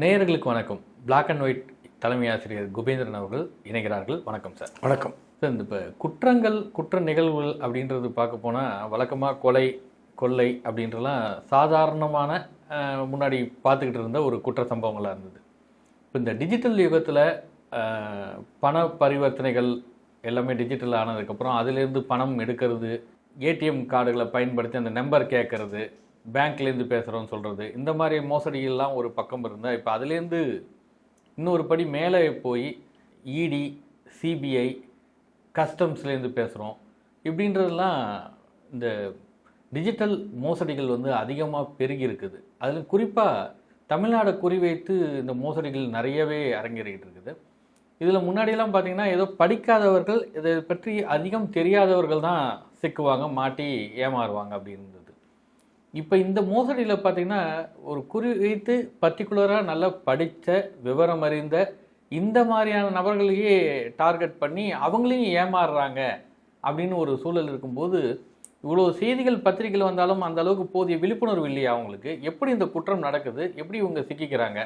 நேயர்களுக்கு வணக்கம். Black and white தலைமை ஆசிரியர் குபேந்திரன் அவர்கள் இணைகிறார்கள். வணக்கம் சார் வணக்கம். சார் இந்த இப்போ குற்றங்கள் குற்ற நிகழ்வுகள் அப்படின்றது பார்க்க போனால் வழக்கமாக கொலை கொள்ளை அப்படின்றலாம் சாதாரணமான முன்னாடி பார்த்துக்கிட்டு இருந்த ஒரு குற்ற சம்பவங்களாக இருந்தது. இப்போ இந்த டிஜிட்டல் யுகத்தில் பண பரிவர்த்தனைகள் எல்லாமே டிஜிட்டல் ஆனதுக்கப்புறம் அதிலேருந்து பணம் எடுக்கிறது ஏடிஎம் கார்டுகளை பயன்படுத்தி அந்த நம்பர் கேட்கறது பேங்க்லேருந்து பேசுகிறோன்னு சொல்கிறது இந்த மாதிரி மோசடிகள்லாம் ஒரு பக்கம் இருந்தால் இப்போ அதுலேருந்து இன்னொரு படி மேலே போய் இடி சிபிஐ கஸ்டம்ஸ்லேருந்து பேசுகிறோம் இப்படின்றதெல்லாம் இந்த டிஜிட்டல் மோசடிகள் வந்து அதிகமாக பெருகி இருக்குது அதில் குறிப்பாக தமிழ்நாடை குறிவைத்து இந்த மோசடிகள் நிறையவே அரங்கேறிக்கிட்டு இருக்குது இதில் முன்னாடியெல்லாம் பார்த்தீங்கன்னா ஏதோ படிக்காதவர்கள் இதை பற்றி அதிகம் தெரியாதவர்கள் தான் சிக்குவாங்க மாட்டி ஏமாறுவாங்க அப்படின்னு இப்போ இந்த மோசடியில் பார்த்தீங்கன்னா ஒரு குறிவைத்து பர்டிகுலராக நல்லா படித்த விவரம் அறிந்த இந்த மாதிரியான நபர்களையே டார்கெட் பண்ணி அவங்களையும் ஏமாறுறாங்க அப்படின்னு ஒரு சூழல் இருக்கும்போது இவ்வளோ செய்திகள் பத்திரிகையில் வந்தாலும் அந்த அளவுக்கு போதிய விழிப்புணர்வு இல்லையா அவங்களுக்கு? எப்படி இந்த குற்றம் நடக்குது? எப்படி இவங்க சிக்கிக்கிறாங்க?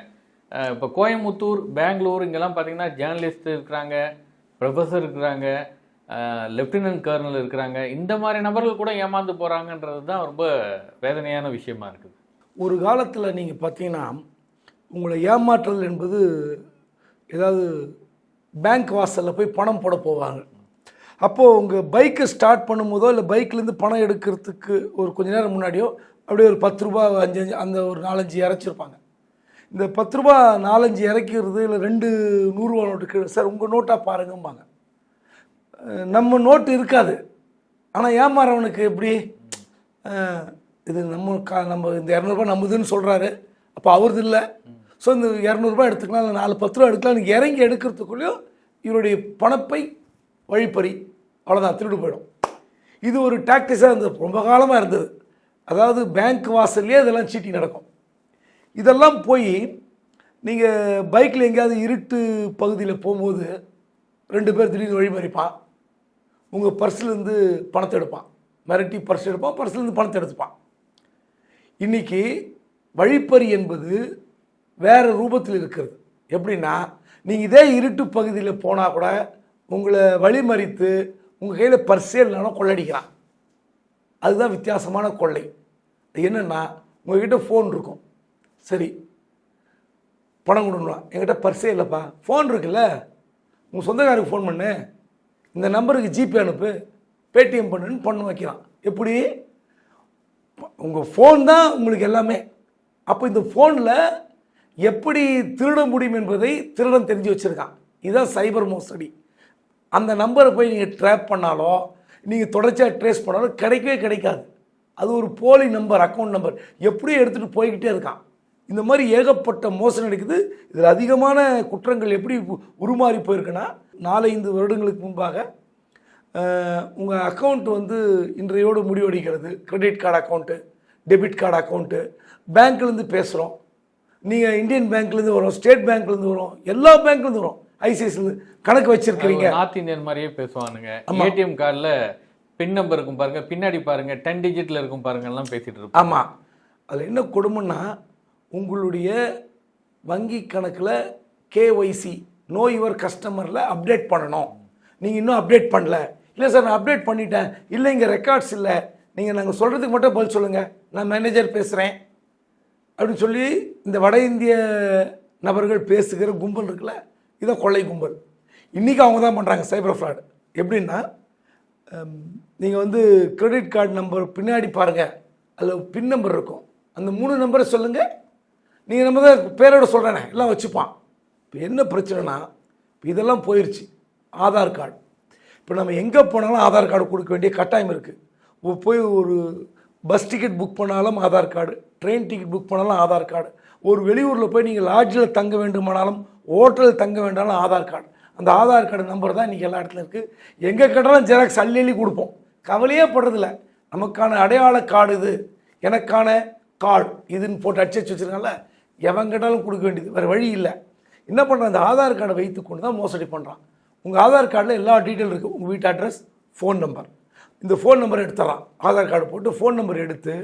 இப்போ கோயம்புத்தூர் பெங்களூர் இங்கெல்லாம் பார்த்தீங்கன்னா ஜேர்னலிஸ்ட் இருக்கிறாங்க ப்ரொஃபஸர் இருக்கிறாங்க லெப்டினன்ட் கர்னல் இருக்கிறாங்க. இந்த மாதிரி நபர்கள் கூட ஏமாந்து போகிறாங்கன்றது தான் ரொம்ப வேதனையான விஷயமா இருக்குது. ஒரு காலத்தில் நீங்கள் பார்த்தீங்கன்னா உங்களை ஏமாற்றல் என்பது ஏதாவது பேங்க் வாசலில் போய் பணம் போட போவாங்க. அப்போது உங்கள் பைக்கை ஸ்டார்ட் பண்ணும்போதோ இல்லை பைக்லேருந்து பணம் எடுக்கிறதுக்கு ஒரு கொஞ்ச நேரம் முன்னாடியோ அப்படியே ஒரு பத்து ரூபா அஞ்சு அந்த ஒரு நாலஞ்சு இறச்சிருப்பாங்க. இந்த பத்து ரூபா நாலஞ்சு இறக்கிறது இல்லை ரெண்டு நூறுரூவா நோட்டுக்கு சார் உங்கள் நோட்டாக பாருங்கம்பாங்க. நம்ம நோட்டு இருக்காது. ஆனால் ஏமாறவனுக்கு எப்படி? இது நம்ம கா நம்ம இந்த இரநூறுபா நம்மதுன்னு சொல்கிறாரு அப்போ அவரது இல்லை. ஸோ இந்த இரநூறுபா எடுத்துக்கலாம் இல்லை நாலு பத்து ரூபா எடுக்கலாம் இறங்கி எடுக்கிறதுக்குள்ளேயும் இவருடைய பணப்பை வழிப்பறி. அவ்வளோதான் திருடு போயிடும். இது ஒரு டாக்டிஸாக இருந்தது. ரொம்ப காலமாக இருந்தது. அதாவது பேங்க் வாசல்லையே இதெல்லாம் சீட்டி நடக்கும். இதெல்லாம் போய் நீங்கள் பைக்கில் எங்கேயாவது இருட்டு பகுதியில் போகும்போது ரெண்டு பேர் திடீர்னு வழிமறிப்பான். உங்கள் பர்ஸ்லேருந்து பணத்தை எடுப்பான். மிரட்டி பர்ஸ் எடுப்பான் பர்ஸ்லேருந்து பணத்தை எடுத்துப்பான். இன்றைக்கி வழிப்பறி என்பது வேறு ரூபத்தில் இருக்கிறது. எப்படின்னா நீங்கள் இதே இருட்டு பகுதியில் போனால் கூட உங்களை வழிமறித்து உங்கள் கையில் பர்ஸே இல்லைனா கொள்ளடிக்கிறான் அதுதான் வித்தியாசமான கொள்ளை. அது என்னென்னா உங்கள்கிட்ட ஃபோன் இருக்கும். சரி பணம் கொடுக்கலாம் என்கிட்ட பர்ஸே இல்லைப்பா. ஃபோன் இருக்குல்ல. உங்கள் சொந்தக்காரருக்கு ஃபோன் பண்ணு. இந்த நம்பருக்கு ஜிபே அனுப்பு பேடிஎம் பண்ணுன்னு பண்ண வைக்கிறான். எப்படி? உங்கள் ஃபோன் தான் உங்களுக்கு எல்லாமே. அப்போ இந்த ஃபோனில் எப்படி திருட முடியும் என்பதை திருடன் தெரிஞ்சு வச்சுருக்கான். இதுதான் சைபர் மோசடி. அந்த நம்பரை போய் நீங்கள் ட்ராப் பண்ணாலோ நீங்கள் தொடர்ச்சியாக ட்ரேஸ் பண்ணாலும் கிடைக்கவே கிடைக்காது. அது ஒரு போலி நம்பர் அக்கௌண்ட் நம்பர் எப்படியும் எடுத்துகிட்டு போய்கிட்டே இருக்கான். இந்த மாதிரி ஏகப்பட்ட மோசடி நடக்குது. இதில் அதிகமான குற்றங்கள் எப்படி உருமாறி போயிருக்குன்னா நாலஞ்சு வருடங்களுக்கு முன்பாக உங்கள் அக்கௌண்ட் வந்து இன்றையோடு முடிவடைகிறது. Credit card account debit card account பேங்க்லேருந்து பேசுகிறோம் நீங்கள் இந்தியன் பேங்க்லேருந்து வரும் ஸ்டேட் பேங்க்லேருந்து வரும் எல்லா பேங்க்லேருந்து வரும். ஐசிஐசிலேருந்து கணக்கு வச்சிருக்கிறீங்க. நார்த் இந்தியன் மாதிரியே பேசுவானுங்க. ஏடிஎம் கார்டில் பின் நம்பர் இருக்கும் பாருங்க. பின்னாடி பாருங்க. டென் டிஜிட்ல இருக்கும் பாருங்க. எல்லாம் பேசிட்டு இருப்போம் ஆமாம் அதில் என்ன கொடுமைன்னா உங்களுடைய வங்கி கணக்கில் கேஒய்சி நோ யுவர் கஸ்டமரில் அப்டேட் பண்ணணும். நீங்கள் இன்னும் அப்டேட் பண்ணல. இல்லை சார் நான் அப்டேட் பண்ணிட்டேன். இல்லை இங்கே ரெக்கார்ட்ஸ் இல்லை. நீங்கள் நாங்கள் சொல்கிறதுக்கு மட்டும் பதில் சொல்லுங்கள் நான் மேனேஜர் பேசுகிறேன் அப்படின்னு சொல்லி இந்த வட இந்திய நபர்கள் பேசுகிற கும்பல் இருக்குல்ல இதான் கொள்ளை கும்பல். இன்றைக்கி அவங்க தான் பண்ணுறாங்க சைபர் ஃப்ராடு எப்படின்னா நீங்கள் வந்து கிரெடிட் கார்டு நம்பர் பின்னாடி பாருங்கள் அதில் பின் நம்பர் இருக்கும். அந்த மூணு நம்பரை சொல்லுங்கள் நீங்கள் நம்ம தான் பேரோட சொல்கிறேனே எல்லாம் வச்சுப்பான். இப்போ என்ன பிரச்சனைனா இதெல்லாம் போயிடுச்சு ஆதார் கார்டு. இப்போ நம்ம எங்கே போனாலும் ஆதார் கார்டு கொடுக்க வேண்டிய கட்டாயம் இருக்குது போய் ஒரு பஸ் டிக்கெட் புக் பண்ணாலும் Aadhaar card train ticket book பண்ணாலும் ஆதார் கார்டு. ஒரு வெளியூரில் போய் நீங்கள் லாட்ஜில் தங்க வேண்டுமானாலும் ஹோட்டலில் தங்க வேண்டாலும் ஆதார் கார்டு. அந்த ஆதார் கார்டு நம்பர் தான் இன்றைக்கி எல்லா இடத்துல இருக்குது எங்கே கேட்டாலும் ஜெராக்ஸ் அள்ளி அள்ளி கொடுப்போம். கவலையே படுறதில்ல. நமக்கான அடையாள கார்டு இது. எனக்கான கார்டு. இதுன்னு போட்டு அடிச்சு வச்சு வச்சுருக்காங்கல்ல எவன் கேட்டாலும் கொடுக்க வேண்டியது. வேறு வழி இல்லை. என்ன பண்ணுறான் அந்த ஆதார் கார்டை வைத்து கொண்டு தான் மோசடி பண்ணுறான் உங்கள் ஆதார் கார்டில் எல்லா டீட்டெயில் இருக்குது உங்கள் வீட்டு அட்ரஸ் ஃபோன் நம்பர் இந்த ஃபோன் நம்பர் எடுத்துறான் ஆதார் கார்டு போட்டு ஃபோன் நம்பர் எடுத்து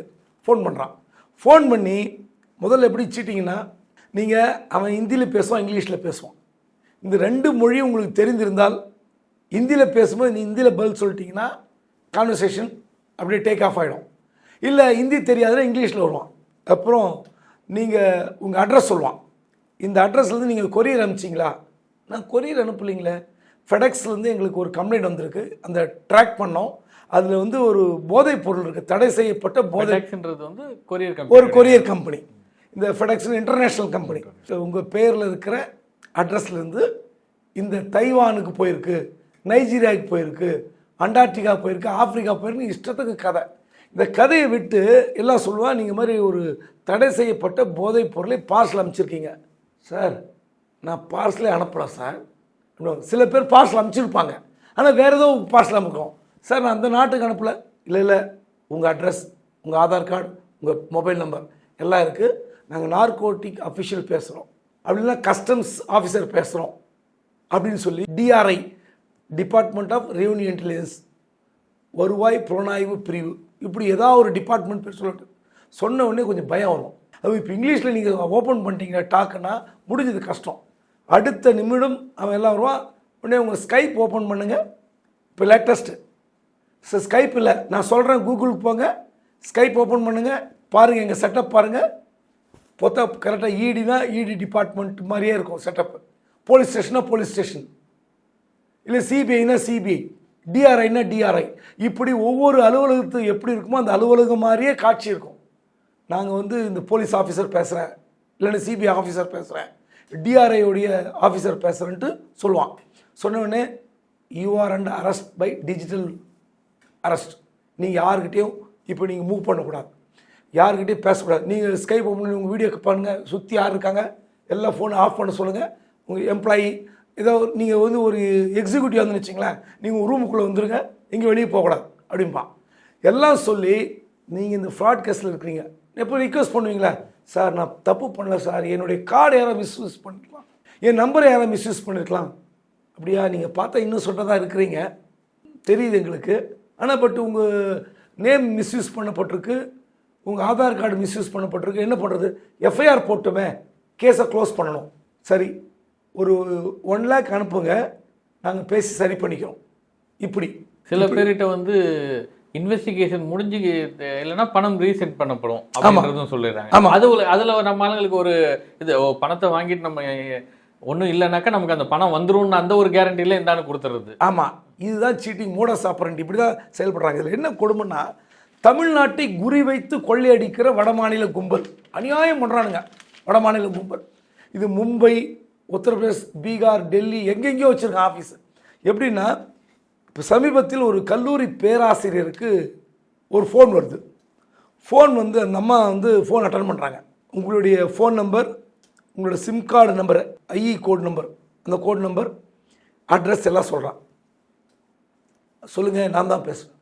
ஃபோன் பண்ணுறான் ஃபோன் பண்ணி முதல்ல எப்படி சீட்டிங்கன்னா நீங்கள் அவன் ஹிந்தியில் பேசுவான் இங்கிலீஷில் பேசுவான். இந்த ரெண்டு மொழியும் உங்களுக்கு தெரிந்திருந்தால் ஹிந்தியில் பேசும்போது நீ ஹிந்தியில் பதில் சொல்லிட்டீங்கன்னா கான்வர்சேஷன் அப்படியே டேக் ஆஃப் ஆகிடும் இல்லை ஹிந்தி தெரியாதுன்னா இங்கிலீஷில் வருவான். அப்புறம் நீங்கள் உங்கள் அட்ரஸ் சொல்லுவான். இந்த அட்ரஸ்லேருந்து நீங்கள் கொரியர் அனுப்பிச்சிங்களா? நான் கொரியர் அனுப்பலைங்களே. ஃபெடெக்ஸ்லேருந்து எங்களுக்கு ஒரு கம்ப்ளைண்ட் வந்திருக்கு. அந்த ட்ராக் பண்ணோம். அதில் வந்து ஒரு போதைப் பொருள் இருக்குது தடை செய்யப்பட்ட போதை FedExன்றது வந்து கொரியர் கம்பெனி ஒரு கொரியர் கம்பெனி இந்த ஃபெடெக்ஸ் இன்டர்நேஷ்னல் கம்பெனி ஸோ உங்கள் பேரில் இருக்கிற அட்ரஸ்லேருந்து இந்த தைவானுக்கு போயிருக்கு நைஜீரியாவுக்கு போயிருக்கு அண்டார்டிகா போயிருக்கு ஆப்பிரிக்கா போயிருக்கு இஷ்டத்துக்கு கதை. இந்த கதையை விட்டு எல்லாம் சொல்லுவான் நீங்கள் மாதிரி ஒரு தடை செய்யப்பட்ட போதைப் பொருளை பார்சல் அனுப்பிச்சிருக்கீங்க. சார் நான் பார்சலே அனுப்பலாம் சார். இன்னும் சில பேர் பார்சல் அனுப்பிச்சிருப்பாங்க. ஆனால் வேறு ஏதோ பார்சல் அனுப்புகிறோம் சார் நான் அந்த நாட்டுக்கு அனுப்பலை. இல்லை இல்லை. உங்கள் அட்ரஸ் உங்கள் ஆதார் கார்டு உங்கள் மொபைல் நம்பர் எல்லாம் இருக்குது நாங்கள் நார்கோட்டிக் அஃபிஷியல் பேசுகிறோம் அப்படின்னா கஸ்டம்ஸ் ஆஃபீஸர் பேசுகிறோம் அப்படின்னு சொல்லி DRI department of revenue intelligence வருவாய் புலனாய்வு பிரிவு இப்படி ஏதாவது ஒரு டிபார்ட்மெண்ட் பேர் சொல்லிட்டு சொன்ன உடனே கொஞ்சம் பயம் வரும். அது இப்போ இங்கிலீஷில் நீங்கள் ஓப்பன் பண்ணிட்டீங்க டாக்குன்னா முடிஞ்சது கஷ்டம். அடுத்த நிமிடம் அவன் எல்லாம் வருவான் உடனே உங்கள் ஸ்கைப் ஓப்பன் பண்ணுங்கள் இப்போ லேட்டஸ்ட்டு சார் ஸ்கைப் இல்லை. நான் சொல்கிறேன் கூகுளுக்கு போங்க. ஸ்கைப் ஓப்பன் பண்ணுங்கள் பாருங்கள் எங்கள் செட்டப் பாருங்கள் பொத்தா கரெக்டாக இடி தான் இடி டிபார்ட்மெண்ட் மாதிரியே இருக்கும் செட்டப் போலீஸ் ஸ்டேஷனாக போலீஸ் ஸ்டேஷன் இல்லை சிபிஐனா சிபிஐ டிஆர்ஐனா டிஆர்ஐ இப்படி ஒவ்வொரு அலுவலகத்து எப்படி இருக்குமோ அந்த அலுவலகம் மாதிரியே காட்சி இருக்கும். நாங்கள் வந்து இந்த போலீஸ் ஆஃபீஸர் பேசுகிறேன் இல்லைன்னா சிபிஐ ஆஃபீஸர் பேசுகிறேன் டிஆர்ஐயோடைய ஆஃபீஸர் பேசுகிறேன்ட்டு சொல்லுவான். சொன்ன உடனே you are under arrest by digital arrest நீங்கள் யாருக்கிட்டேயும் இப்போ நீங்கள் மூவ் பண்ணக்கூடாது. யாருக்கிட்டையும் பேசக்கூடாது. நீங்கள் ஸ்கைப் பண்ணி உங்கள் வீடியோ பண்ணுங்கள் சுற்றி யார் இருக்காங்க? எல்லா ஃபோனை ஆஃப் பண்ண சொல்லுங்கள் உங்கள் எம்ப்ளாயி ஏதோ நீங்கள் வந்து ஒரு எக்ஸிக்யூட்டிவ் வந்து வச்சிங்களேன் நீங்கள் ஒரு ரூமுக்குள்ளே வந்துருங்க இங்கே வெளியே போகக்கூடாது அப்படிம்பான் எல்லாம் சொல்லி நீங்கள் இந்த ஃப்ராட் கேஸில் இருக்கிறீங்க. எப்போ ரிக்வஸ்ட் பண்ணுவீங்களா? சார் நான் தப்பு பண்ணல சார். என்னுடைய கார்டு யாரோ மிஸ்யூஸ் பண்ணிருக்கலாம். என் நம்பரை யாரோ மிஸ்யூஸ் பண்ணியிருக்கலாம் அப்படியா? நீங்கள் பார்த்தா இன்னும் சொல்கிறதா இருக்கிறீங்க. தெரியுது எங்களுக்கு. ஆனால் பட் உங்கள் நேம் மிஸ்யூஸ் பண்ணப்பட்டிருக்கு. உங்கள் ஆதார் கார்டு மிஸ்யூஸ் பண்ணப்பட்டிருக்கு. என்ன பண்ணுறது எஃப்ஐஆர் போட்டோமே கேஸை க்ளோஸ் பண்ணணும். சரி. ஒரு ஒன் லேக் அனுப்புங்க நாங்கள் பேசி சரி பண்ணிக்கிறோம். இப்படி. சில பேர்கிட்ட வந்து இன்வெஸ்டிகேஷன் முடிஞ்சு இல்லைன்னா பணம் ரீசெட் பண்ணப்படும் அப்படின்றதும் சொல்லிடுறாங்க. ஆமா. அது அதுல நம்ம ஆளுங்களுக்கு ஒரு இது பணத்தை வாங்கிட்டு நம்ம ஒன்றும் இல்லைனாக்கா நமக்கு அந்த பணம் வந்துரும்னு அந்த ஒரு கேரண்டியில் இந்தாண்டு கொடுத்துறது. ஆமாம் இதுதான் சீட்டிங் மூட சாப்பிட்றேன் இப்படி தான் செயல்படுறாங்க. இதில் என்ன கொடுமைன்னா தமிழ்நாட்டை குறிவைத்து கொள்ளையடிக்கிற வடமாநில கும்பல். அநியாயம் பண்ணுறானுங்க வடமாநில கும்பல். இது மும்பை உத்தரப்பிரதேஷ் பீகார் டெல்லி எங்கெங்கேயோ வச்சுருக்கேன் ஆஃபீஸ் எப்படின்னா இப்போ சமீபத்தில் ஒரு கல்லூரி பேராசிரியருக்கு ஒரு ஃபோன் வருது. ஃபோன் வந்து அந்த அம்மா வந்து ஃபோன் அட்டன் பண்ணுறாங்க உங்களுடைய ஃபோன் நம்பர் உங்களோட SIM card number IE code number அந்த கோட் நம்பர் அட்ரஸ் எல்லாம் சொல்கிறான் சொல்லுங்கள் நான் தான் பேசுகிறேன்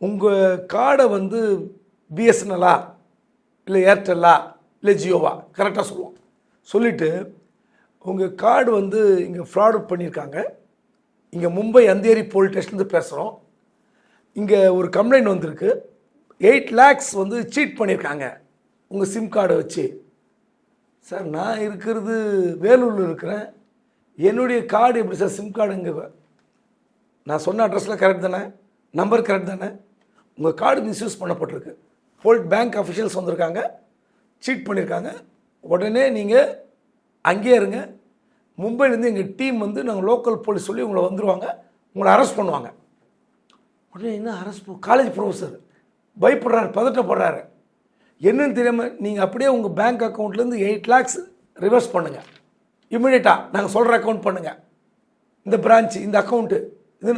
உங்கள் கார்டை வந்து பிஎஸ்என்எல்லா இல்லை ஏர்டெல்லா இல்லை ஜியோவா கரெக்டாக சொல்லுவோம் சொல்லிவிட்டு உங்கள் கார்டு வந்து இங்கே ஃப்ராடு பண்ணியிருக்காங்க இங்கே மும்பை அந்தேரி போலீஸ் ஸ்டேஷன்லேருந்து பேசுகிறோம் இங்கே ஒரு கம்ப்ளைண்ட் வந்திருக்கு. எயிட் லேக்ஸ் வந்து சீட் பண்ணியிருக்காங்க உங்கள் சிம் கார்டை வச்சு. சார் நான் இருக்கிறது வேலூரில் இருக்கிறேன். என்னுடைய கார்டு எப்படி சார்? சிம் கார்டு இங்கே நான் சொன்ன அட்ரஸில் கரெக்ட் தானே? நம்பர் கரெக்ட் தானே? உங்கள் கார்டு மிஸ்யூஸ் பண்ணப்பட்டிருக்கு. போல்ட் பேங்க் அஃபிஷியல்ஸ் வந்திருக்காங்க. சீட் பண்ணியிருக்காங்க உடனே நீங்கள் அங்கேயே இருங்க. மும்பைலேருந்து எங்கள் டீம் வந்து நாங்கள் லோக்கல் போலீஸ் சொல்லி உங்களை வந்துடுவாங்க உங்களை அரெஸ்ட் பண்ணுவாங்க. உடனே என்ன அரெஸ்ட் காலேஜ் ப்ரொஃபஸர் பயப்படுறாரு பதட்டப்படுறாரு. என்னன்னு தெரியாமல் நீங்கள் அப்படியே உங்கள் பேங்க் அக்கௌண்ட்லேருந்து எயிட் லேக்ஸ் ரிவர்ஸ் பண்ணுங்கள் இம்மிடியட்டாக நாங்கள் சொல்கிற அக்கௌண்ட் பண்ணுங்கள் இந்த பிரான்ச்சு இந்த அக்கௌண்ட்டு இது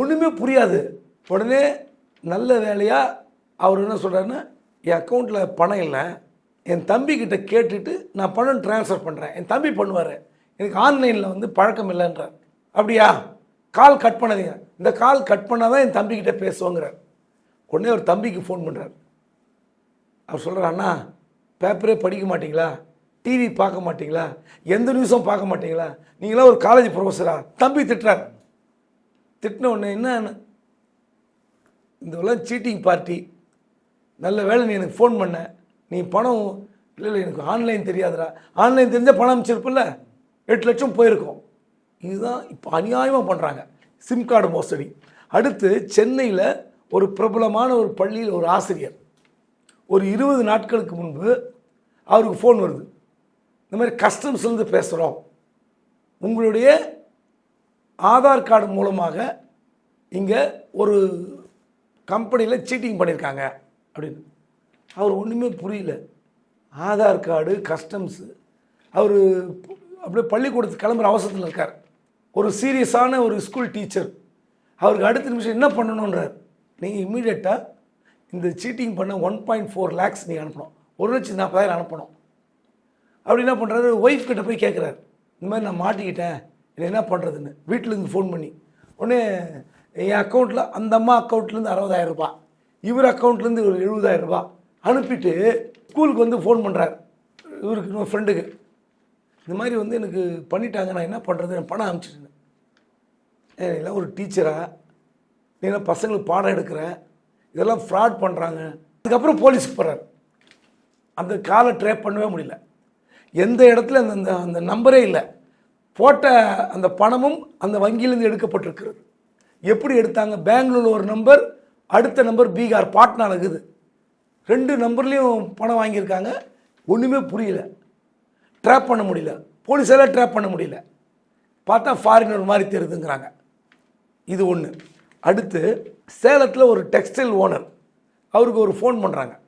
ஒன்றுமே புரியாது. உடனே நல்ல வேலையாக அவர் என்ன சொல்கிறாருன்னா என் அக்கௌண்ட்டில் பணம் இல்லை. என் தம்பிக்கிட்ட கேட்டுட்டு நான் பணம் ட்ரான்ஸ்ஃபர் பண்ணுறேன் என் தம்பி பண்ணுவார். எனக்கு ஆன்லைனில் வந்து பழக்கம் இல்லைன்றார். அப்படியா? கால் கட் பண்ணாதீங்க. இந்த கால் கட் பண்ணால் தான் என் தம்பிக்கிட்ட பேசுவோங்கிறார். உடனே ஒரு தம்பிக்கு ஃபோன் பண்ணுறார் அவர் சொல்கிறார் அண்ணா பேப்பரே படிக்க மாட்டிங்களா? டிவி பார்க்க மாட்டிங்களா? எந்த நியூஸும் பார்க்க மாட்டிங்களா? நீங்களாம் ஒரு காலேஜ் ப்ரொஃபஸரா தம்பி திட்டுறார். திட்டின உடனே என்ன இந்த சீட்டிங் பார்ட்டி நல்ல வேளை நீ எனக்கு ஃபோன் பண்ண. நீ பணம் இல்லை இல்லை எனக்கு ஆன்லைன் தெரியாதுடா. ஆன்லைன் தெரிஞ்சால் பணம் அமைச்சிருப்பில்ல எட்டு லட்சம் போயிருக்கும். இதுதான் இப்போ அநியாயமாக பண்ணுறாங்க சிம் கார்டு மோசடி. அடுத்து சென்னையில் ஒரு பிரபலமான ஒரு பள்ளியில் ஒரு ஆசிரியர். ஒரு இருபது நாட்களுக்கு முன்பு அவருக்கு ஃபோன் வருது. இந்த மாதிரி கஸ்டம்ஸ்லேருந்து பேசுகிறோம் உங்களுடைய ஆதார் கார்டு மூலமாக இங்கே ஒரு கம்பெனியில் சீட்டிங் பண்ணியிருக்காங்க அப்படின்னு. அவர் ஒன்றுமே புரியல. ஆதார் கார்டு கஸ்டம்ஸு அவர் அப்படியே பள்ளிக்கூடத்துக்கு கிளம்புற அவசரத்தில் இருக்கார். ஒரு சீரியஸான ஒரு ஸ்கூல் டீச்சர் அவருக்கு அடுத்த நிமிஷம் என்ன பண்ணணுன்றார் நீங்கள் இம்மீடியட்டாக இந்த சீட்டிங் பண்ண ஒன் பாயிண்ட் ஃபோர் லேக்ஸ் நீங்கள் அனுப்பணும். ஒரு லட்சத்தி நாற்பதாயிரம் அனுப்பணும். அப்படி என்ன பண்ணுறாரு ஒய்ஃப் கிட்ட போய் கேட்குறாரு இந்த மாதிரி நான் மாட்டிக்கிட்டேன். இது என்ன பண்ணுறதுன்னு வீட்டிலேருந்து ஃபோன் பண்ணி. உடனே என் அக்கௌண்ட்டில் அந்த அம்மா அக்கௌண்ட்லேருந்து அறுபதாயிரம் ரூபாய். இவர் அக்கௌண்ட்லேருந்து ஒரு எழுபதாயிரம் ரூபாய். அனுப்பிட்டு ஸ்கூலுக்கு வந்து ஃபோன் பண்ணுறாரு இவருக்கு இன்னொரு ஃப்ரெண்டுக்கு இந்த மாதிரி வந்து எனக்கு பண்ணிட்டாங்க. நான் என்ன பண்ணுறது நான் பணம் அனுப்பிச்சிட்டேன் எல்லாம் ஒரு டீச்சராக நீ பசங்களுக்கு பாடம் எடுக்கிற? இதெல்லாம் ஃப்ராட் பண்ணுறாங்க அதுக்கப்புறம் போலீஸ்க்கு போகிறார் அந்த காலை ட்ரேப் பண்ணவே முடியல. எந்த இடத்துல அந்த அந்த அந்த நம்பரே இல்லை. போட்ட அந்த பணமும் அந்த வங்கியிலேருந்து எடுக்கப்பட்டிருக்கிறது. எப்படி எடுத்தாங்க? பெங்களூரில் ஒரு நம்பர் அடுத்த நம்பர் பீகார் பாட்னால இருக்குது. ரெண்டு நம்பர்லேயும் பணம் வாங்கியிருக்காங்க. ஒன்றுமே புரியல. ட்ராப் பண்ண முடியல. போலீஸால் ட்ராப் பண்ண முடியல. பார்த்தா ஃபாரினர் மாதிரி தெரியுதுங்கிறாங்க. இது ஒன்று அடுத்து சேலத்தில் ஒரு டெக்ஸ்டைல் ஓனர் அவருக்கு ஒரு ஃபோன் பண்ணுறாங்க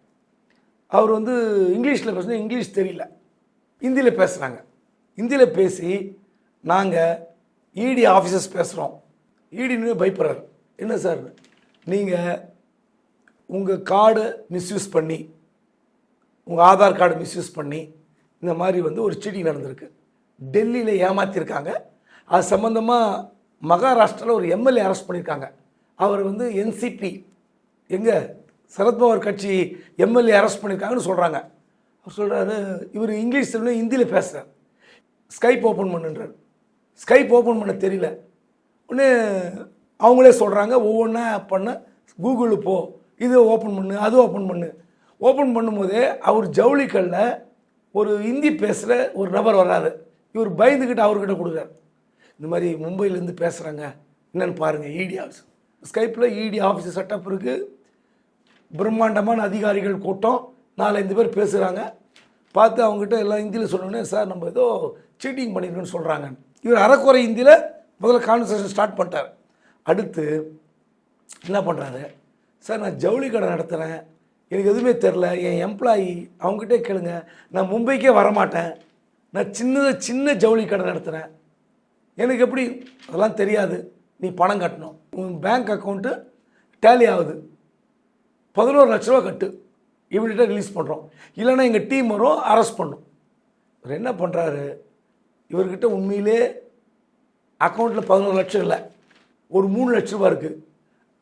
அவர் வந்து இங்கிலீஷில் பேசுனா இங்கிலீஷ் தெரியல. ஹிந்தியில் பேசுகிறாங்க ஹிந்தியில் பேசி நாங்கள் இடி ஆஃபீஸர்ஸ் பேசுகிறோம் இடின்னு பயப்படுறாரு. என்ன சார்? நீங்கள் உங்கள் கார்டை மிஸ்யூஸ் பண்ணி உங்கள் ஆதார் கார்டு மிஸ்யூஸ் பண்ணி இந்த மாதிரி வந்து ஒரு சீட்டிங் நடந்திருக்கு. டெல்லியில் ஏமாற்றிருக்காங்க அது சம்மந்தமாக மகாராஷ்டிராவில் ஒரு எம்எல்ஏ அரெஸ்ட் பண்ணியிருக்காங்க அவர் வந்து என்சிபி எங்கே சரத்பவர் கட்சி எம்எல்ஏ அரெஸ்ட் பண்ணியிருக்காங்கன்னு சொல்கிறாங்க அவர் சொல்கிறாரு இவர் இங்கிலீஷ் தெரியும் ஹிந்தியில் பேசுகிறார் ஸ்கைப் ஓப்பன் பண்ணுன்றார். ஸ்கைப் ஓப்பன் பண்ண தெரியல. உடனே அவங்களே சொல்கிறாங்க ஒவ்வொன்றா பண்ண கூகுளில் போ. இது ஓப்பன் பண்ணு அது ஓப்பன் பண்ணு. ஓப்பன் பண்ணும்போதே அவர் ஜவுளிக்கல்ல ஒரு ஹிந்தி பேசுகிற ஒரு நபர் வர்றாரு. இவர் பயந்துக்கிட்டு அவர்கிட்ட கொடுக்குறாரு. இந்த மாதிரி மும்பையிலேருந்து பேசுகிறாங்க என்னென்னு பாருங்கள் இடி ஆஃபீஸ் ஸ்கைப்பில் இடி ஆஃபீஸ் செட்டப் இருக்குது பிரம்மாண்டமான அதிகாரிகள் கூட்டம். நாலஞ்சு பேர் பேசுகிறாங்க பார்த்து அவங்ககிட்ட எல்லாம் ஹிந்தியில் சொன்னோன்னே சார் நம்ம ஏதோ சீட்டிங் பண்ணியிருக்கோன்னு சொல்கிறாங்க இவர் அறக்குறை ஹிந்தியில் முதல்ல கான்வர்சேஷன் ஸ்டார்ட் பண்ணிட்டார். அடுத்து என்ன பண்ணுறாரு சார் நான் ஜவுளி கடை நடத்துகிறேன் எனக்கு எதுவுமே தெரில என் எம்ப்ளாயி அவங்ககிட்டே கேளுங்க. நான் மும்பைக்கே வரமாட்டேன். நான் சின்னதாக சின்ன ஜவுளி கடை நடத்துகிறேன் எனக்கு எப்படி? அதெல்லாம் தெரியாது. நீ பணம் கட்டணும். உன் பேங்க் அக்கௌண்ட்டு டேலி ஆகுது. பதினோரு லட்ச ரூபா கட்டு. இவர்கிட்ட ரிலீஸ் பண்ணுறோம் இல்லைன்னா எங்கள் டீம் வரும் அரெஸ்ட் பண்ணும். இவர் என்ன பண்ணுறாரு இவர்கிட்ட உண்மையிலே அக்கௌண்ட்டில் பதினோரு லட்சம் இல்லை. ஒரு மூணு லட்ச ரூபா இருக்குது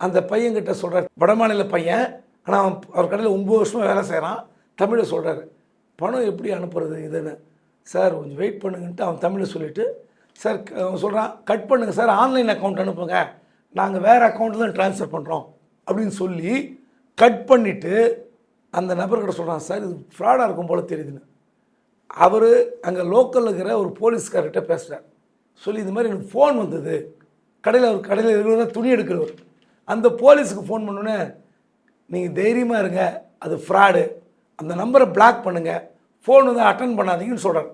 அந்த பையன்கிட்ட சொல்கிறார் வடமாநில பையன் ஆனால் அவன் அவர் கடையில் ஒம்பது வருஷமாக வேலை செய்கிறான் தமிழை சொல்கிறாரு பணம் எப்படி அனுப்புறது இதுன்னு? சார் கொஞ்சம் வெயிட் பண்ணுங்கன்ட்டு அவன் தமிழை சொல்லிவிட்டு சார் அவன் சொல்கிறான் கட் பண்ணுங்கள் சார் ஆன்லைன் அக்கௌண்ட் அனுப்புங்க. நாங்கள் வேறு அக்கௌண்ட்டில் தான் ட்ரான்ஸ்ஃபர் பண்ணுறோம் அப்படின்னு சொல்லி கட் பண்ணிவிட்டு அந்த நபர்கிட்ட சொல்கிறான் சார் இது ஃப்ராடாக இருக்கும் போல் தெரியுதுன்னு. அவர் அங்கே லோக்கலில் இருக்கிற ஒரு போலீஸ்கார்கிட்ட பேசுகிறார் சொல்லி இது மாதிரி எனக்கு ஃபோன் வந்தது. கடையில் ஒரு கடையில் ரெகுலராக துணி எடுக்கிறவர். அந்த போலீஸுக்கு ஃபோன் பண்ணோன்னே நீங்கள் தைரியமாக இருங்க அது ஃப்ராடு அந்த நம்பரை பிளாக் பண்ணுங்கள் ஃபோன் வந்து அட்டன் பண்ணாதீங்கன்னு சொல்கிறார்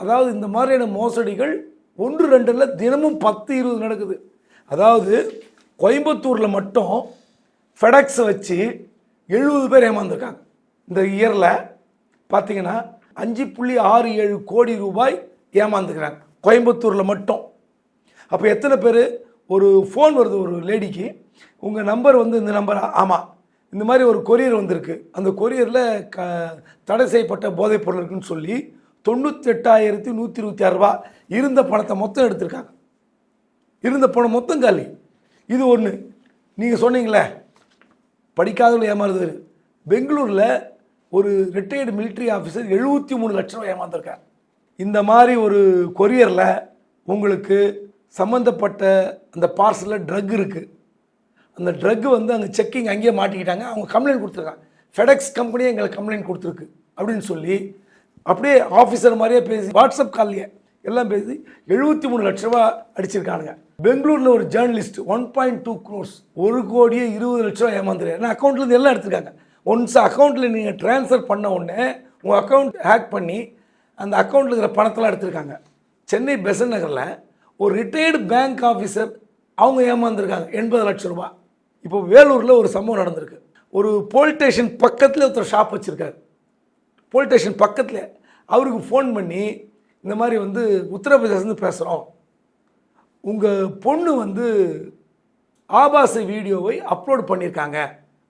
அதாவது இந்த மாதிரியான மோசடிகள் ஒன்று ரெண்டில் தினமும் பத்து இருபது நடக்குது. அதாவது கோயம்புத்தூரில் மட்டும் ஃபெடக்ஸை வச்சு எழுபது பேர் ஏமாந்துருக்காங்க. இந்த இயரில் பார்த்தீங்கன்னா அஞ்சு புள்ளி ஆறு ஏழு கோடி ரூபாய் ஏமாந்துக்கிறாங்க கோயம்புத்தூரில் மட்டும். அப்போ எத்தனை பேர்? ஒரு ஃபோன் வருது ஒரு லேடிக்கு உங்கள் நம்பர் வந்து இந்த நம்பர் ஆமாம் இந்த மாதிரி ஒரு கொரியர் வந்திருக்கு. அந்த கொரியரில் க தடை செய்யப்பட்ட போதைப் பொருள் இருக்குன்னு சொல்லி தொண்ணூத்தெட்டாயிரத்தி நூற்றி இருபத்தி ஆறு ரூபா இருந்த பணத்தை மொத்தம் எடுத்திருக்காங்க. இருந்த பணம் மொத்தம் காலி. இது ஒன்று நீங்கள் சொன்னீங்களே படிக்காதவர்கள் ஏமாறுது பெங்களூரில் ஒரு ரிட்டையர்டு மிலிட்ரி ஆஃபீஸர் எழுபத்தி மூணு லட்ச ரூபா ஏமாந்துருக்கார். இந்த மாதிரி ஒரு கொரியரில் உங்களுக்கு சம்மந்தப்பட்ட அந்த பார்சலில் ட்ரக் இருக்குது அந்த ட்ரக் வந்து அங்கே செக்கிங் அங்கேயே மாட்டிக்கிட்டாங்க. அவங்க கம்ப்ளைண்ட் கொடுத்துருக்காங்க. ஃபெடெக்ஸ் கம்பெனியே எங்களுக்கு கம்ப்ளைண்ட் கொடுத்துருக்கு அப்படின்னு சொல்லி அப்படியே ஆஃபீஸர் மாதிரியே பேசி வாட்ஸ்அப் கால்லையே எல்லாம் பேசி எழுபத்தி மூணு லட்ச ரூபா அடிச்சிருக்கானுங்க. பெங்களூரில் ஒரு journalist one point two crores ஒரு கோடியே இருபது லட்ச ரூபா ஏமாந்துரு ஏன்னா அக்கௌண்ட்லேருந்து எல்லாம் எடுத்துருக்காங்க. ஒன்ஸ் அக்கௌண்ட்டில் நீங்கள் ட்ரான்ஸ்ஃபர் பண்ண உடனே உங்கள் அக்கௌண்ட் ஹேக் பண்ணி அந்த அக்கௌண்ட்டில் இருக்கிற பணத்தெல்லாம் எடுத்திருக்காங்க. சென்னை பெசன் நகரில் ஒரு ரிட்டையர்டு பேங்க் ஆஃபீஸர் அவங்க ஏமாந்துருக்காங்க. எண்பது லட்சம் ரூபாய் இப்போ வேலூரில் ஒரு சம்பவம் நடந்திருக்கு. ஒரு போலீஸ் ஸ்டேஷன் பக்கத்தில் ஒருத்தர் ஷாப் வச்சுருக்காரு. போலீஸ் ஸ்டேஷன் பக்கத்தில் அவருக்கு ஃபோன் பண்ணி இந்த மாதிரி வந்து உத்தரப்பிரதேசத்துலேருந்து பேசுகிறோம் உங்கள் பொண்ணு வந்து ஆபாச வீடியோவை அப்லோட் பண்ணியிருக்காங்க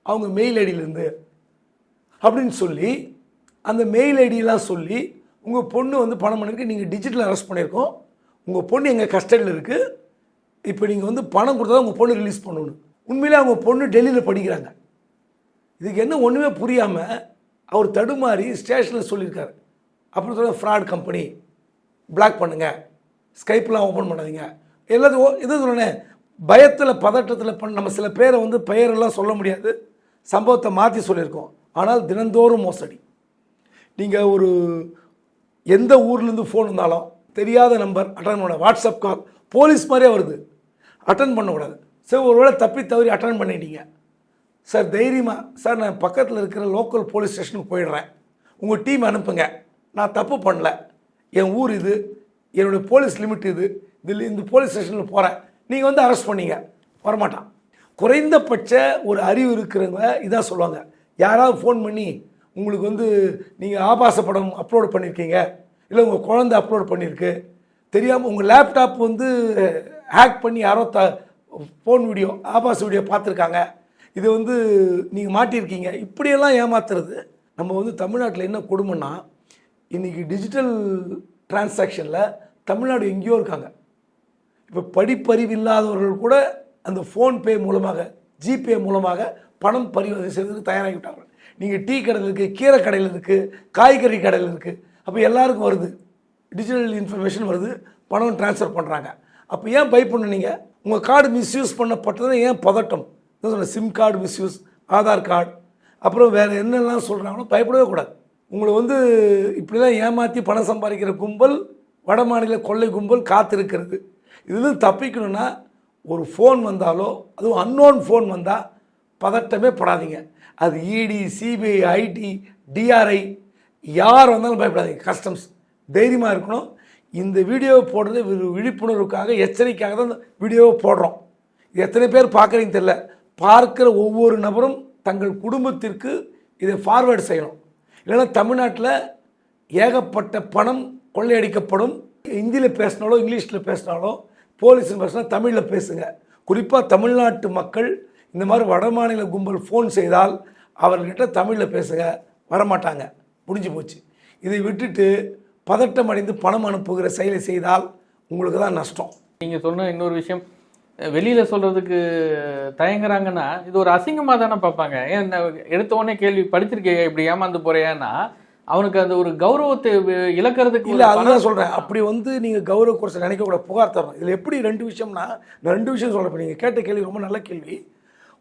அவங்க மெயில் ஐடியிலேருந்து அப்படின்னு சொல்லி அந்த மெயில் ஐடியெலாம் சொல்லி உங்கள் பொண்ணு வந்து பணம் பண்ணிருக்கு. நீங்கள் டிஜிட்டல் அரெஸ்ட் பண்ணியிருக்கோம் உங்கள் பொண்ணு எங்கள் கஸ்டடியில் இருக்குது இப்போ நீங்கள் வந்து பணம் கொடுத்தா தான் உங்கள் பொண்ணு ரிலீஸ் பண்ணணும். உண்மையிலே அவங்க பொண்ணு டெல்லியில் படிக்கிறாங்க. இதுக்கு என்ன ஒன்றுமே புரியாமல் அவர் தடுமாறி ஸ்டேஷனில் சொல்லியிருக்காரு. அப்புறம் சொல்ல ஃப்ராட் கம்பெனி பிளாக் பண்ணுங்கள் ஸ்கைப்லாம் ஓப்பன் பண்ணாதீங்க. எல்லாத்தையும் இது சொன்னேன் பயத்தில் பதட்டத்தில் பண்ண நம்ம சில பேரை வந்து பெயரெல்லாம் சொல்ல முடியாது. சம்பவத்தை மாற்றி சொல்லியிருக்கோம். ஆனால் தினந்தோறும் மோசடி. நீங்கள் ஒரு எந்த ஊர்லேருந்து ஃபோன் இருந்தாலும் தெரியாத நம்பர் அட்டன் பண்ண வாட்ஸ்அப் கால் போலீஸ் மாதிரியே வருது. அட்டன் பண்ணக்கூடாது. சரி ஒருவேளை தப்பி தவறி அட்டன் பண்ணிட்டீங்க. சார் தைரியமாக சார் நான் பக்கத்தில் இருக்கிற லோக்கல் போலீஸ் ஸ்டேஷனுக்கு போயிடுறேன். உங்கள் டீம் அனுப்புங்க. நான் தப்பு பண்ணல. என் ஊர் இது என்னுடைய போலீஸ் லிமிட் இது இதில் இந்த போலீஸ் ஸ்டேஷனில் போகிறேன் நீங்கள் வந்து அரெஸ்ட் பண்ணீங்க. வரமாட்டான். குறைந்தபட்ச ஒரு அறிவு இருக்கிறவங்க இதான் சொல்லுவாங்க. யாராவது ஃபோன் பண்ணி உங்களுக்கு வந்து நீங்கள் ஆபாச படம் அப்லோட் பண்ணியிருக்கீங்க இல்லை உங்கள் குழந்தை அப்லோட் பண்ணியிருக்கு தெரியாமல் உங்கள் லேப்டாப் வந்து ஹேக் பண்ணி யாரோ த ஃபோன் வீடியோ ஆபாஸ் வீடியோ பார்த்துருக்காங்க. இது வந்து நீங்கள் மாட்டியிருக்கீங்க இப்படியெல்லாம் ஏமாத்துறது நம்ம வந்து தமிழ்நாட்டில் என்ன கொடுமைன்னா இன்றைக்கி டிஜிட்டல் டிரான்சாக்ஷனில் தமிழ்நாடு எங்கேயோ இருக்காங்க. இப்போ படிப்பறிவு இல்லாதவர்கள் கூட அந்த ஃபோன்பே மூலமாக ஜிபே மூலமாக பணம் பரிவர்த்தனை செய்வதற்கு தயாராகிவிட்டார்கள் நீங்கள் டீ கடையில் இருக்குது கீரை கடையில் இருக்குது காய்கறி கடையில் இருக்குது அப்போ எல்லாருக்கும் வருது. டிஜிட்டல் இன்ஃபர்மேஷன் வருது. பணம் ட்ரான்ஸ்ஃபர் பண்ணுறாங்க அப்போ ஏன் பயப்படணும் நீங்கள் உங்கள் கார்டு மிஸ்யூஸ் பண்ணப்பட்டதை ஏன் பதட்டம்? என்ன சொல்ல SIM card misuse Aadhaar card அப்புறம் வேறு என்னெல்லாம் சொல்கிறாங்களோ பயப்படவே கூடாது. உங்களை வந்து இப்படி தான் ஏமாற்றி பணம் சம்பாதிக்கிற கும்பல் வட மாநில கொள்ளை கும்பல் காத்திருக்கிறது. இதுலேருந்து தப்பிக்கணும்னா ஒரு ஃபோன் வந்தாலோ அதுவும் அன்னோன் ஃபோன் வந்தால் பதட்டமே படாதீங்க. அது இடி சிபிஐ ஐடி டிஆர்ஐ யார் வந்தாலும் பயப்படாதீங்க. கஸ்டம்ஸ் தைரியமாக இருக்கணும். இந்த வீடியோவை போடுறது விழிப்புணர்வுக்காக எச்சரிக்கையாக தான் இந்த வீடியோவை போடுறோம். இது எத்தனை பேர் பார்க்குறீங்க தெரில பார்க்குற ஒவ்வொரு நபரும் தங்கள் குடும்பத்திற்கு இதை ஃபார்வேர்டு செய்யணும். இல்லைன்னா தமிழ்நாட்டில் ஏகப்பட்ட பணம் கொள்ளையடிக்கப்படும். ஹிந்தியில் பேசினாலோ இங்கிலீஷில் பேசினாலோ போலீஸில் பேசினா தமிழில் பேசுங்க. குறிப்பாக தமிழ்நாட்டு மக்கள் இந்த மாதிரி வடமாநில கும்பல் ஃபோன் செய்தால் அவர்கிட்ட தமிழில் பேசுங்க. வரமாட்டாங்க. முடிஞ்சு போச்சு. இதை விட்டுட்டு பதட்டம் அடைந்து பணம் அனுப்புகிற செயலை செய்தால் உங்களுக்கு தான் நஷ்டம். நீங்கள் சொன்ன இன்னொரு விஷயம் வெளியில் சொல்கிறதுக்கு தயங்குறாங்கன்னா இது ஒரு அசிங்கமாக தானே பார்ப்பாங்க. ஏன் எடுத்த உடனே கேள்வி படிச்சிருக்கே இப்படி ஏமாந்து போறியான்னா? அவனுக்கு அந்த ஒரு கௌரவத்தை இழக்கிறதுக்கு இல்லை அதுதான் சொல்கிறேன் அப்படி வந்து நீங்கள் கௌரவ குறைச்ச நினைக்கக்கூடாது புகார் தரணும். இதில் எப்படி ரெண்டு விஷயம்னா நான் ரெண்டு விஷயம் சொல்கிறேன் இப்போ நீங்கள் கேட்ட கேள்வி ரொம்ப நல்ல கேள்வி.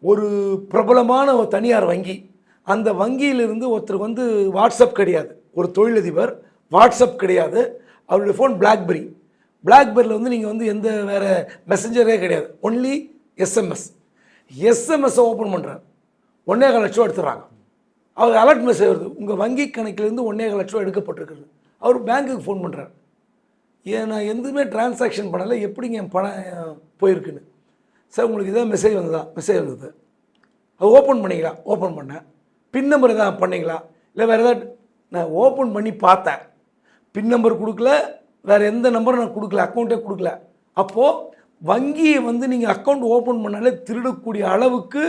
ஒரு பிரபலமான ஒரு தனியார் வங்கி அந்த வங்கியிலிருந்து ஒருத்தருக்கு வந்து வாட்ஸ்அப் கிடையாது. ஒரு தொழிலதிபர் வாட்ஸ்அப் கிடையாது. அவருடைய ஃபோன் பிளாக்பெரி பிளாக்பெரியில் வந்து நீங்கள் வந்து எந்த வேறு மெசஞ்சரே கிடையாது. ஒன்லி எஸ்எம்எஸ் எஸ்எம்எஸ்ஸை ஓப்பன் பண்ணுறாரு ஒன்றே கால் லட்சம் எடுத்துடுறாங்க. அவர் அலர்ட் மெசேஜ் வருது. உங்கள் வங்கி கணக்கிலேருந்து ஒன்றே கால் லட்சம் எடுக்கப்பட்டிருக்குது. அவர் பேங்க்குக்கு ஃபோன் பண்ணுறாரு ஏன் நான் எதுவுமே டிரான்சாக்ஷன் பண்ணலை. எப்படிங்க என் பணம் போயிருக்குன்னு. சார் உங்களுக்கு இதான் மெசேஜ் வந்ததா? மெசேஜ் வந்தது. அது ஓப்பன் பண்ணிக்கலாம் ஓப்பன் பண்ணேன். பின் நம்பர் எதாவது பண்ணீங்களா? இல்லை வேறு ஏதாவது நான் ஓப்பன் பண்ணி பார்த்தேன். பின் நம்பர் கொடுக்கல வேறு எந்த நம்பரும் நான் கொடுக்கல அக்கௌண்ட்டே கொடுக்கல. அப்போது வங்கியை வந்து நீங்கள் அக்கௌண்ட் ஓப்பன் பண்ணாலே திருடக்கூடிய அளவுக்கு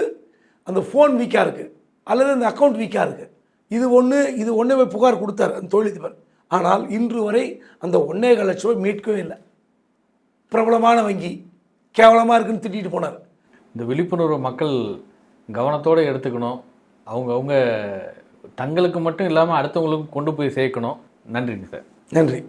அந்த ஃபோன் வீக்காக இருக்குது அல்லது அந்த அக்கௌண்ட் வீக்காக இருக்குது இது ஒன்று இது ஒன்றே போய் புகார் கொடுத்தாரு அந்த தொழிலதிபர். ஆனால் இன்று வரை அந்த ஒன்றே கால் லட்ச ரூபாய் மீட்கவே இல்லை. பிரபலமான வங்கி. கேவலமாக இருக்குன்னு திட்டிகிட்டு போனார். இந்த விழிப்புணர்வு மக்கள் கவனத்தோடு எடுத்துக்கணும். அவங்க அவங்க தங்களுக்கு மட்டும் இல்லாமல் அடுத்தவங்களுக்கும் கொண்டு போய் சேர்க்கணும். நன்றிங்க சார். நன்றி.